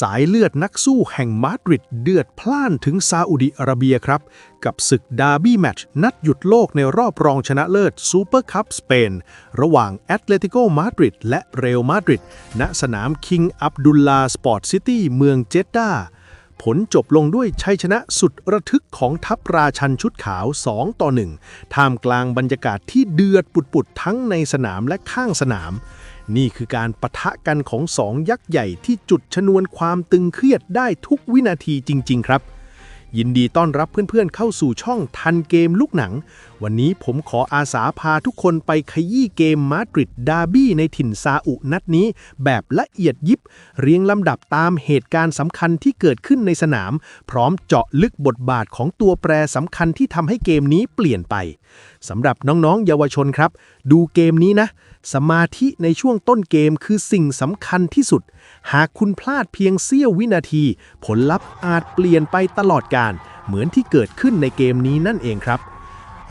สายเลือดนักสู้แห่งมาดริดเดือดพล่านถึงซาอุดิอาระเบียครับ กับศึกดาร์บี้แมตช์นัดหยุดโลกในรอบรองชนะเลิศซูเปอร์คัพสเปน ระหว่างแอตเลติโกมาดริดและเรอัลมาดริดณสนามคิงอับดุลลาสปอร์ตซิตี้เมืองเจดดาผลจบลงด้วยชัยชนะสุดระทึกของทัพราชันชุดขาว 2 ต่อ 1 ท่ามกลางบรรยากาศที่เดือดปุดๆทั้งในสนามและข้างสนาม นี่คือการปะทะกันของสองยักษ์ใหญ่ที่จุดชนวนความตึงเครียดได้ทุกวินาทีจริง ๆ ครับ ยินดีต้อนรับเพื่อนๆเข้าสู่ช่องทันเกมลูกหนัง วันนี้ผมขออาสาพาทุกคนไปขยี้เกมมาดริดดาร์บี้ในถิ่นซาอุนัดนี้ แบบละเอียดยิบ เรียงลำดับตามเหตุการณ์สำคัญที่เกิดขึ้นในสนาม พร้อมเจาะลึกบทบาทของตัวแปรสำคัญที่ทำให้เกมนี้เปลี่ยนไป สำหรับน้องๆ เยาวชนครับ ดูเกมนี้นะ สมาธิในช่วงต้นเกมคือสิ่งสำคัญที่สุด หากคุณพลาดเพียงเสี้ยววินาที ผลลัพธ์อาจเปลี่ยนไปตลอดการ เหมือนที่เกิดขึ้นในเกมนี้นั่นเองครับ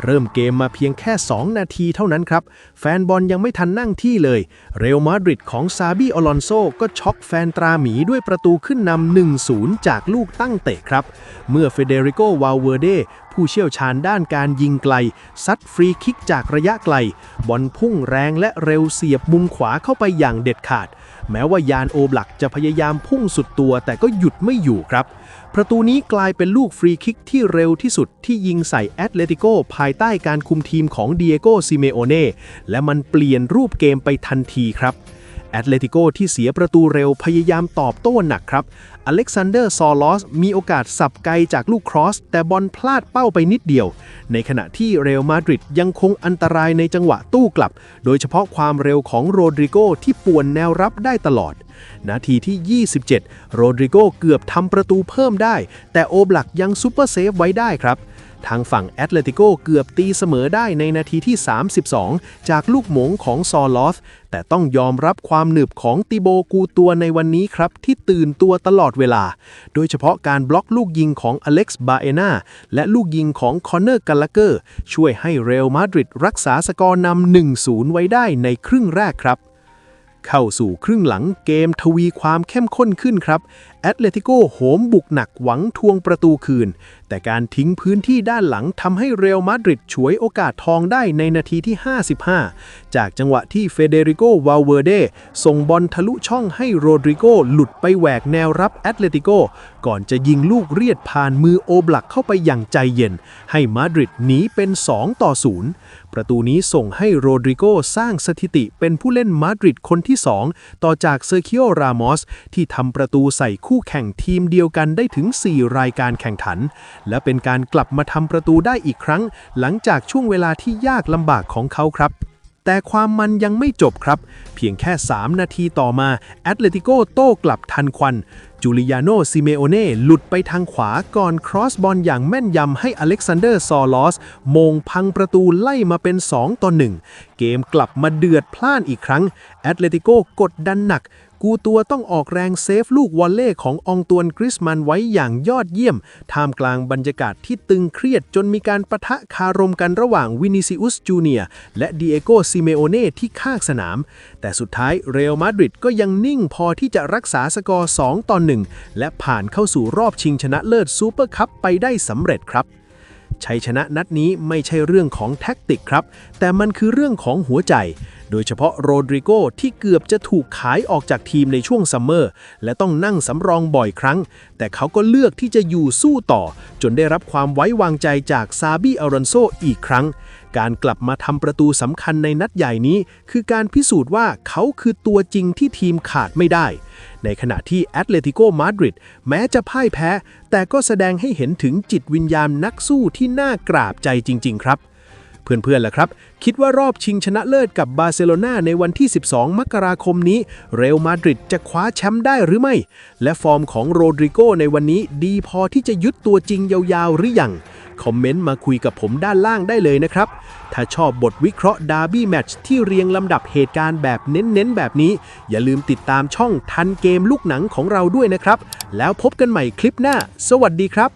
เริ่มเกมมาเพียงแค่ 2 นาทีเท่านั้นครับ แฟนบอลยังไม่ทันนั่งที่เลย เรอัลมาดริดของซาบีอลอนโซก็ช็อกแฟนตราหมีด้วยประตูขึ้นนำ1-0 จากลูกตั้งเตะครับ เมื่อเฟเดริโกวาลเวเด ผู้เชี่ยวชาญด้านการยิงไกล ซัดฟรีคิกจากระยะไกล บอลพุ่งแรงและเร็วเสียบมุมขวาเข้าไปอย่างเด็ดขาด แม้ว่ายานโอบลักจะพยายามพุ่งสุดตัวแต่ก็หยุดไม่อยู่ครับ ประตูนี้กลายเป็นลูกฟรีคิกที่เร็วที่สุดที่ยิงใส่แอตเลติโกภายใต้การคุมทีมของเดียโกซิเมโอเน่และมันเปลี่ยนรูปเกมไปทันทีครับ แอตเลติโกที่เสียประตูเร็วพยายามตอบโต้หนักครับ อเล็กซานเดอร์ซอลอสมีโอกาสสับไกลจากลูกครอส แต่บอลพลาดเป้าไปนิดเดียว ในขณะที่เรอัลมาดริดยังคงอันตรายในจังหวะตู้กลับ โดยเฉพาะความเร็วของโรดริโกที่ป่วนแนวรับได้ตลอด นาทีที่ 27 โรดริโกเกือบทำประตูเพิ่มได้ แต่โอบลักยังซูเปอร์เซฟไว้ได้ครับ ทางฝั่งแอตเลติโกเกือบตีเสมอได้ในนาทีที่ 32 จากลูกหมงของซอลอสแต่ต้องยอมรับความหนึบของติโบกูตัวในวันนี้ครับ ที่ตื่นตัวตลอดเวลา โดยเฉพาะการบล็อกลูกยิงของอเล็กซ์บาเอนาและลูกยิงของคอนเนอร์กัลลาเกอร์ ช่วยให้เรอัลมาดริดรักษาสกอร์นำ1-0 ไว้ได้ในครึ่งแรกครับ เข้าสู่ครึ่งหลังเกมทวีความเข้มข้นขึ้นครับ แอตเลติโกโหมบุกหนักหวังทวงประตูคืน แต่การทิ้งพื้นที่ด้านหลังทำให้เรอัลมาดริดฉวยโอกาสทองได้ในนาทีที่ 55 จากจังหวะที่เฟเดริโกวาลเวเดส่งบอลทะลุช่องให้โรดริโกหลุดไปแหวกแนวรับแอตเลติโก ก่อนจะยิงลูกเรียดผ่านมือโอบลักเข้าไปอย่างใจเย็น ให้มาดริดหนีเป็น 2 ต่อ 0 ประตูนี้ส่งให้โรดริโกสร้างสถิติเป็นผู้เล่นมาดริดคนที่ 2 ต่อจากเซอร์คิโอ รามอส ที่ทำประตูใส่คู่แข่งทีมเดียวกันได้ถึง 4 รายการแข่งขัน และเป็นการกลับมาทำประตูได้อีกครั้ง หลังจากช่วงเวลาที่ยากลำบากของเขาครับ แต่ความมันยังไม่จบครับ เพียงแค่ 3 นาทีต่อมาแอตเลติโกโต้กลับทันควัน จูเลียโนซิเมโอเน่หลุดไปทางขวาก่อนครอสบอลอย่างแม่นยำให้อเล็กซานเดอร์ซอลอสมงพังประตูไล่มาเป็น 2 ต่อ 1 เกมกลับมาเดือดพล่านอีกครั้งแอตเลติโกกดดันหนัก กูตัวต้องออกแรงเซฟลูกวอลเล่ขององตวนกริสมันไว้อย่างยอดเยี่ยม ท่ามกลางบรรยากาศที่ตึงเครียดจนมีการประทะคารมกันระหว่างวินิซิอุสจูเนียและดิเอโกซิเมโอเน่ที่ข้างสนาม แต่สุดท้ายเรอัลมาดริดก็ยังนิ่งพอที่จะรักษาสกอร์ 2 ต่อ 1 และผ่านเข้าสู่รอบชิงชนะเลิศซูเปอร์คัพไปได้สำเร็จครับชัยชนะนัดนี้ไม่ใช่เรื่องของแท็กติกครับ แต่มันคือเรื่องของหัวใจ โดยเฉพาะโรดริโกที่เกือบจะถูกขายออกจากทีมในช่วงซัมเมอร์ และต้องนั่งสำรองบ่อยครั้ง แต่เขาก็เลือกที่จะอยู่สู้ต่อ จนได้รับความไว้วางใจจากซาบีอารอนโซอีกครั้ง การกลับมาทำประตูสำคัญในนัดใหญ่นี้ คือการพิสูจน์ว่าเขาคือตัวจริงที่ทีมขาดไม่ได้ ในขณะที่แอตเลติโกมาดริดแม้จะพ่ายแพ้ แต่ก็แสดงให้เห็นถึงจิตวิญญาณนักสู้ที่น่ากราบใจจริง ๆ ครับ เพื่อนๆล่ะครับ คิดว่ารอบชิงชนะเลิศกับบาร์เซโลนาในวันที่ 12 มกราคมนี้ เรอัลมาดริดจะคว้าแชมป์ได้หรือไม่ และฟอร์มของโรดริโกในวันนี้ดีพอที่จะยึดตัวจริงยาวๆ หรือยังคอมเมนต์มาคุยกับผมด้านล่างได้เลยนะครับ ถ้าชอบบทวิเคราะห์ดาร์บี้แมตช์ที่เรียงลำดับเหตุการณ์แบบเน้นๆ แบบนี้ อย่าลืมติดตามช่องทันเกมลูกหนังของเราด้วยนะครับ แล้วพบกันใหม่คลิปหน้า สวัสดีครับ